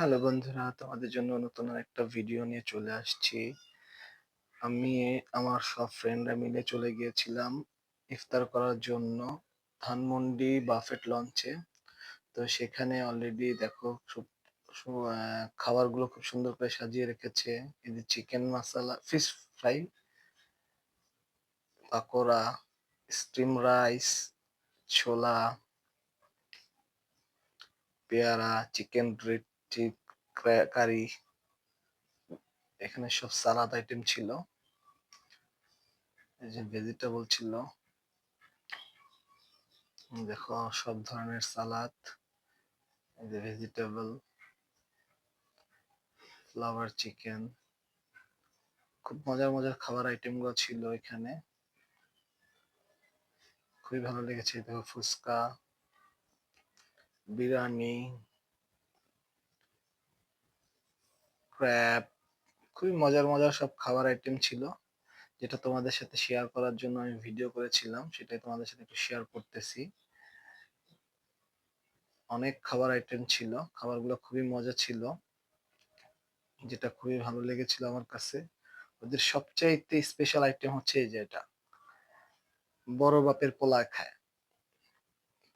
Hello বন্ধুরা, তোমাদের জন্য নতুন একটা ভিডিও নিয়ে চলে আসছি। আমি, আমার সব ফ্রেন্ডরা মিলে চলে গিয়েছিলাম ইফতার করার জন্য ধানমন্ডি বাফেট লঞ্চে তো সেখানে অলরেডি দেখো খাবারগুলো খুব সুন্দর করে সাজিয়ে রেখেছে। যে চিকেন মশলা fish fry pakora steam rice ছোলা, পেয়ারা চিকেন গ্রিট চিপ কারি এখানে সব সালাদ আইটেম ছিল। এই যে ভেজিটেবল ছিল। দেখো, সব ধরনের সালাদ। এই যে ভেজিটেবল ফ্লাওয়ার চিকেন খুব মজার মজার খাবার আইটেমগুলো ছিল এখানে। খুবই ভালো লেগেছে। দেখো ফুচকা, বিরিয়ানি ক্র্যাব খুবই মজার মজার সব খাবার আইটেম ছিল, যেটা তোমাদের সাথে শেয়ার করার জন্য আমি ভিডিও করেছিলাম, সেটাই তোমাদের সাথে একটু শেয়ার করতেছি। অনেক খাবার আইটেম ছিল, খাবারগুলো খুবই মজা ছিল, যেটা খুবই ভালো লেগেছিল আমার কাছে। ওদের সবচাইতে স্পেশাল আইটেম হচ্ছে এই যে এটা, বড় বাপের পোলা খায়।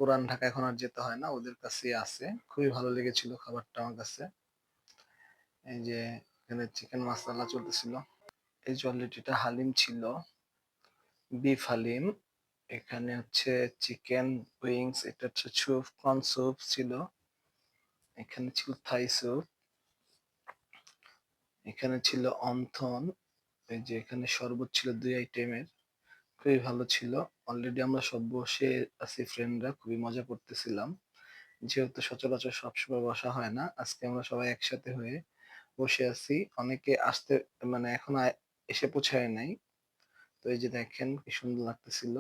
পুরান ঢাকা এখন আর যেতে হয় না, ওদের কাছে আছে। খুবই ভালো লেগেছিল খাবারটা আমার কাছে। এই যে এখানে চিকেন মশলা চলতেছিল। এই যে হালিম ছিল বিফ হালিম, এখানে হচ্ছে চিকেন উইংস এটা হচ্ছে স্যুপ কর্ন স্যুপ ছিল। এখানে ছিল থাই স্যুপ এখানে ছিল অন্থন, এই যে এখানে শরবত ছিল দুই আইটেমের খুবই ভালো ছিল। অলরেডি আমরা সব বসে আছি ফ্রেন্ডরা খুবই মজা করতেছিলাম। যেহেতু সচরাচর সবসময় বসা হয় না, আজকে আমরা সবাই একসাথে হয়ে বসে আছি। অনেকে আসতে মানে এখন এসে পৌঁছায় নাই। তো এই যে দেখেন কি সুন্দর লাগতেছিল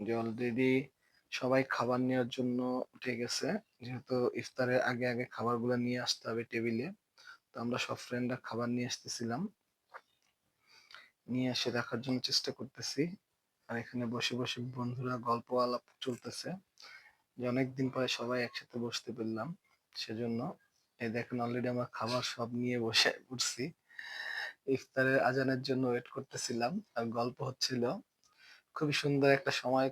যে অলরেডি সবাই খাবার নেওয়ার জন্য উঠে গেছে। যেহেতু ইফতারের আগে আগে খাবারগুলো নিয়ে আসতে হবে টেবিলে তো আমরা সব ফ্রেন্ডরা খাবার নিয়ে আসতেছিলাম। নিয়ে এসে দেখার জন্য চেষ্টা করতেছি। আর এখানে বসে বসে বন্ধুরা গল্প আলাপ চলতেছে। যে অনেকদিন পরে সবাই একসাথে বসতে পারলাম সেজন্য এই দেখেন অলরেডি আমরা খাবার সব নিয়ে বসে উঠছি। ইফতারের আজানের জন্য ওয়েট করতেছিলাম। আর গল্প হচ্ছিল, খুবই সুন্দর একটা সময়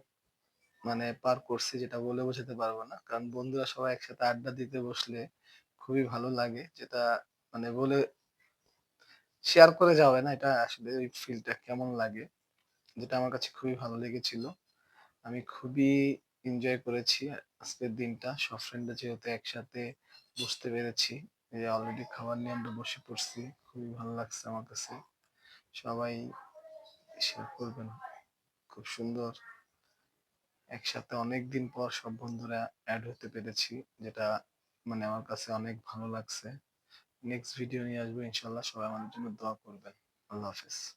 মানে পার করছি যেটা বলে বোঝাতে পারব না। কারণ বন্ধুরা সবাই একসাথে আড্ডা দিতে বসলে খুবই ভালো লাগে। যেটা মানে বলে শেয়ার করে যাবে না, এটা আসলে ওই ফিলটা কেমন লাগে, যেটা আমার কাছে খুবই ভালো লেগেছিল। আমি খুবই এনজয় করেছি আজকের দিনটা। সব ফ্রেন্ডরা যেহেতু একসাথে বসতে পেরেছি। যে অলরেডি খাবার নিয়ে আমরা বসে পড়ছি, খুবই ভালো লাগছে আমার কাছে। সবাই শেয়ার করবেন। খুব সুন্দর। একসাথে অনেক দিন পর সব বন্ধুরা অ্যাড হতে পেরেছি, যেটা মানে আমার কাছে অনেক ভালো লাগছে। নেক্সট ভিডিও নিয়ে আসব ইনশাল্লাহ সবাই আমাদের জন্য দোয়া করবেন। আল্লাহ হাফেজ।